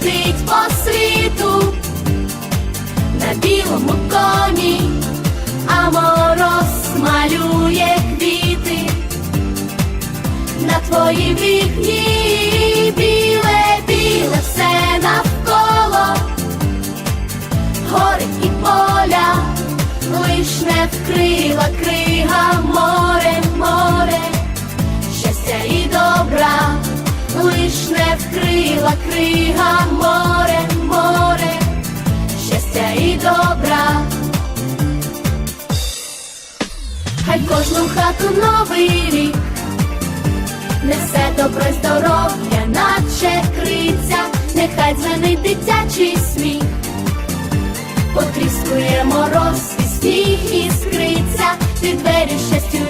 летить по світу. На білому коні, а мороз малює квіти. На твоїй вікні, біле, все навколо, гори і поля, лиш не вкрила крига вкрила крига море, море щастя і добра. Хай в кожну хату новий рік несе добро й здоров'я, наче криця, нехай дзвенить дитячий сміх, потріскує мороз і сніг іскриця, ти двері щастю